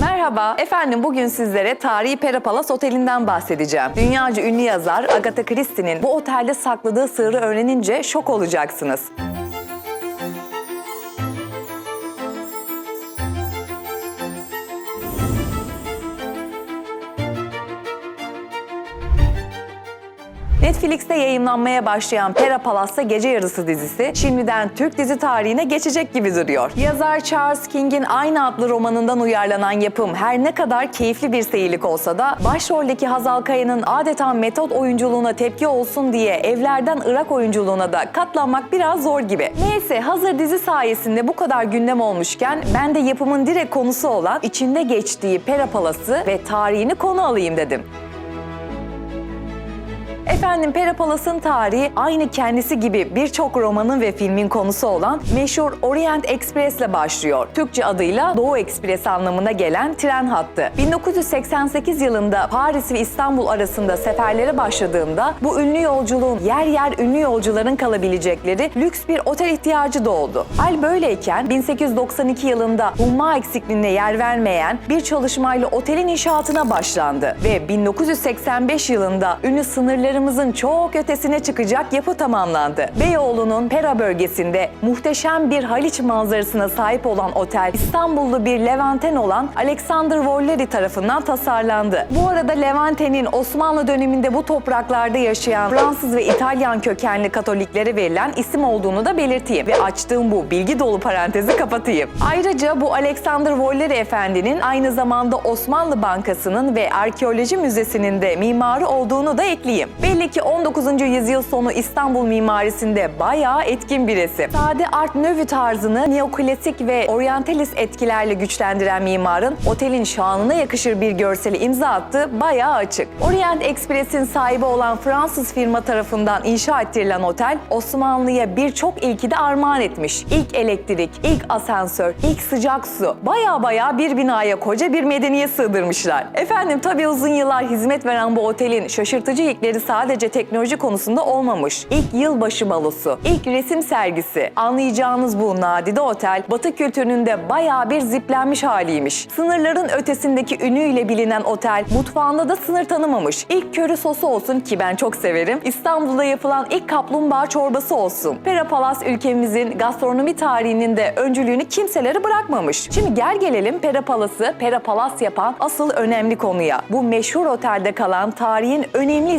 Merhaba, efendim bugün sizlere tarihi Pera Palace Oteli'nden bahsedeceğim. Dünyaca ünlü yazar Agatha Christie'nin bu otelde sakladığı sırrı öğrenince şok olacaksınız. Netflix'te yayınlanmaya başlayan Pera Palas'ta Gece Yarısı dizisi şimdiden Türk dizi tarihine geçecek gibi duruyor. Yazar Charles King'in aynı adlı romanından uyarlanan yapım her ne kadar keyifli bir seyirlik olsa da başroldeki Hazal Kaya'nın adeta metot oyunculuğuna tepki olsun diye evlerden Irak oyunculuğuna da katlanmak biraz zor gibi. Neyse hazır dizi sayesinde bu kadar gündem olmuşken ben de yapımın direkt konusu olan içinde geçtiği Pera Palas'ı ve tarihini konu alayım dedim. Efendim Pera Palas'ın tarihi aynı kendisi gibi birçok romanın ve filmin konusu olan meşhur Orient Express ile başlıyor. Türkçe adıyla Doğu Ekspresi anlamına gelen tren hattı. 1988 yılında Paris ve İstanbul arasında seferlere başladığında bu ünlü yolculuğun yer yer ünlü yolcuların kalabilecekleri lüks bir otel ihtiyacı doğdu. Hal böyleyken 1892 yılında humma eksikliğine yer vermeyen bir çalışmayla otelin inşaatına başlandı ve 1985 yılında ünlü sınırlarımızın çok ötesine çıkacak yapı tamamlandı. Beyoğlu'nun Pera bölgesinde muhteşem bir Haliç manzarasına sahip olan otel İstanbullu bir Levanten olan Alexander Wolleri tarafından tasarlandı. Bu arada Levanten'in Osmanlı döneminde bu topraklarda yaşayan Fransız ve İtalyan kökenli Katoliklere verilen isim olduğunu da belirteyim ve açtığım bu bilgi dolu parantezi kapatayım. Ayrıca bu Alexander Wolleri Efendi'nin aynı zamanda Osmanlı Bankası'nın ve Arkeoloji Müzesi'nin de mimarı olduğunu da ekleyeyim. Belli ki 19. yüzyıl sonu İstanbul mimarisinde bayağı etkin bir isim. Sade Art Nouveau tarzını neoklasik ve oryantalist etkilerle güçlendiren mimarın otelin şanına yakışır bir görseli imza attığı bayağı açık. Orient Express'in sahibi olan Fransız firma tarafından inşa ettirilen otel Osmanlı'ya birçok ilki de armağan etmiş. İlk elektrik, ilk asansör, ilk sıcak su. Bayağı bayağı bir binaya koca bir medeniyet sığdırmışlar. Efendim tabii uzun yıllar hizmet veren bu otelin şaşırtıcı ilkleri sadece teknoloji konusunda olmamış. İlk yılbaşı balosu, ilk resim sergisi. Anlayacağınız bu nadide otel Batı kültürünün de bayağı bir ziplenmiş haliymiş. Sınırların ötesindeki ünüyle bilinen otel mutfağında da sınır tanımamış. İlk köri sosu olsun ki ben çok severim. İstanbul'da yapılan ilk kaplumbağa çorbası olsun. Pera Palace ülkemizin gastronomi tarihinin de öncülüğünü kimselere bırakmamış. Şimdi gel gelelim Pera Palace'ı Pera Palace yapan asıl önemli konuya. Bu meşhur otelde kalan tarihin önemli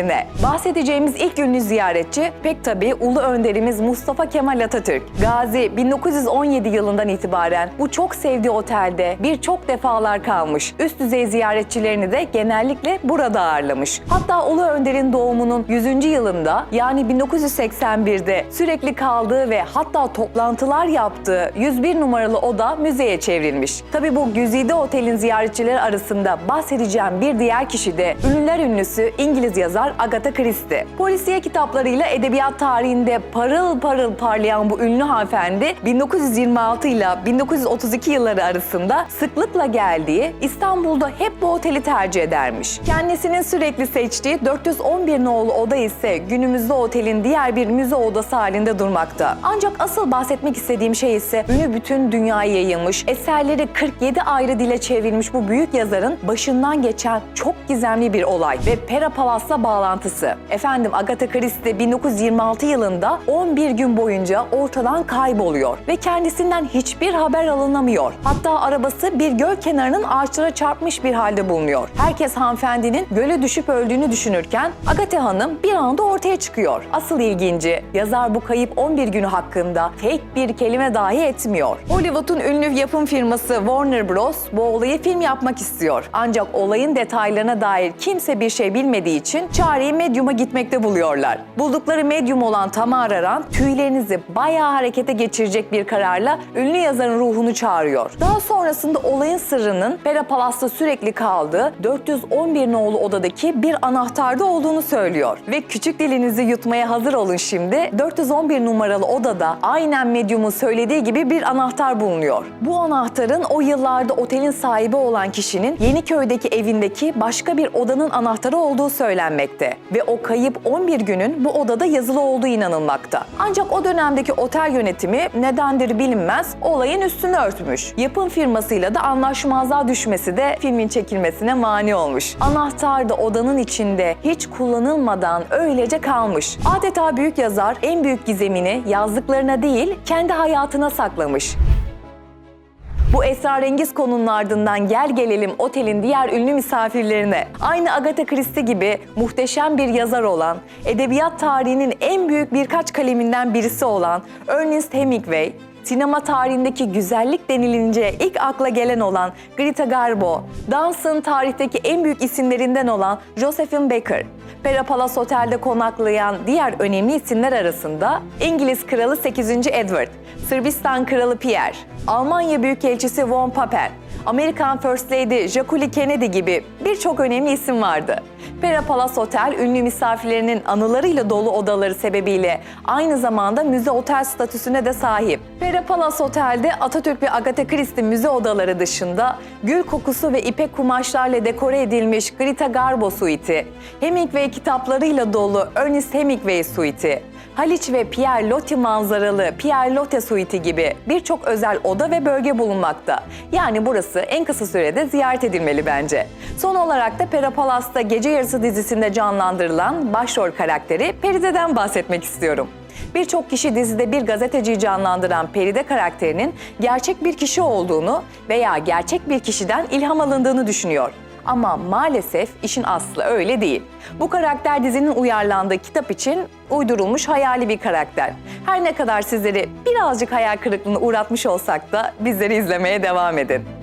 isimlerine. Bahsedeceğimiz ilk ünlü ziyaretçi pek tabii Ulu Önderimiz Mustafa Kemal Atatürk. Gazi 1917 yılından itibaren bu çok sevdiği otelde birçok defalar kalmış. Üst düzey ziyaretçilerini de genellikle burada ağırlamış. Hatta Ulu Önder'in doğumunun 100. yılında yani 1981'de sürekli kaldığı ve hatta toplantılar yaptığı 101 numaralı oda müzeye çevrilmiş. Tabii bu Güzide Otel'in ziyaretçileri arasında bahsedeceğim bir diğer kişi de ünlüler ünlüsü İngiliz yazar Agatha Christie. Polisiye kitaplarıyla edebiyat tarihinde parıl parıl parlayan bu ünlü hanımefendi 1926 ile 1932 yılları arasında sıklıkla geldiği İstanbul'da hep bu oteli tercih edermiş. Kendisinin sürekli seçtiği 411 nolu oda ise günümüzde otelin diğer bir müze odası halinde durmakta. Ancak asıl bahsetmek istediğim şey ise ünü bütün dünyaya yayılmış, eserleri 47 ayrı dile çevrilmiş bu büyük yazarın başından geçen çok gizemli bir olay ve Pera Palas'la bağlantısı. Efendim Agatha Christie 1926 yılında 11 gün boyunca ortadan kayboluyor ve kendisinden hiçbir haber alınamıyor. Hatta arabası bir göl kenarının ağaçlara çarpmış bir halde bulunuyor. Herkes hanımefendinin göle düşüp öldüğünü düşünürken Agatha Hanım bir anda ortaya çıkıyor. Asıl ilginci yazar bu kayıp 11 günü hakkında tek bir kelime dahi etmiyor. Hollywood'un ünlü yapım firması Warner Bros. bu olayı film yapmak istiyor. Ancak olayın detaylarına dair kimse bir şey bilmediği için çareyi medyuma gitmekte buluyorlar. Buldukları medyum olan Tamar Aran tüylerinizi bayağı harekete geçirecek bir kararla ünlü yazarın ruhunu çağırıyor. Daha sonrasında olayın sırrının Pera Palas'ta sürekli kaldığı 411 nolu odadaki bir anahtarda olduğunu söylüyor. Ve küçük dilinizi yutmaya hazır olun şimdi. 411 numaralı odada aynen medyumun söylediği gibi bir anahtar bulunuyor. Bu anahtarın o yıllarda otelin sahibi olan kişinin Yeniköy'deki evindeki başka bir odanın anahtarı olduğu söylenmekte. Edilmekte ve o kayıp 11 günün bu odada yazılı olduğu inanılmakta. Ancak o dönemdeki otel yönetimi nedendir bilinmez olayın üstünü örtmüş. Yapım firmasıyla da anlaşmazlığa düşmesi de filmin çekilmesine mani olmuş. Anahtar da odanın içinde hiç kullanılmadan öylece kalmış. Adeta büyük yazar en büyük gizemini yazdıklarına değil kendi hayatına saklamış. Bu esrarengiz konunun ardından gel gelelim otelin diğer ünlü misafirlerine. Aynı Agatha Christie gibi muhteşem bir yazar olan, edebiyat tarihinin en büyük birkaç kaleminden birisi olan Ernest Hemingway, sinema tarihindeki güzellik denilince ilk akla gelen olan Greta Garbo, dansın tarihteki en büyük isimlerinden olan Josephine Baker, Pera Palace Otel'de konaklayan diğer önemli isimler arasında İngiliz Kralı 8. Edward, Sırbistan Kralı Pierre, Almanya Büyükelçisi Von Papen, Amerikan First Lady Jacqueline Kennedy gibi birçok önemli isim vardı. Pera Palace Otel, ünlü misafirlerinin anılarıyla dolu odaları sebebiyle aynı zamanda müze otel statüsüne de sahip. Pera Palace Otel'de Atatürk ve Agatha Christie müze odaları dışında gül kokusu ve ipek kumaşlarla dekore edilmiş Greta Garbo suiti, Hemingway kitaplarıyla dolu Ernest Hemingway suiti, Haliç ve Pierre Loti manzaralı Pierre Loti suiti gibi birçok özel oda ve bölge bulunmakta. Yani burası en kısa sürede ziyaret edilmeli bence. Son olarak da Pera Palas'ta Gece Yarısı dizisinde canlandırılan başrol karakteri Peride'den bahsetmek istiyorum. Birçok kişi dizide bir gazeteciyi canlandıran Peride karakterinin gerçek bir kişi olduğunu veya gerçek bir kişiden ilham alındığını düşünüyor. Ama maalesef işin aslı öyle değil. Bu karakter dizinin uyarlandığı kitap için uydurulmuş hayali bir karakter. Her ne kadar sizleri birazcık hayal kırıklığına uğratmış olsak da bizleri izlemeye devam edin.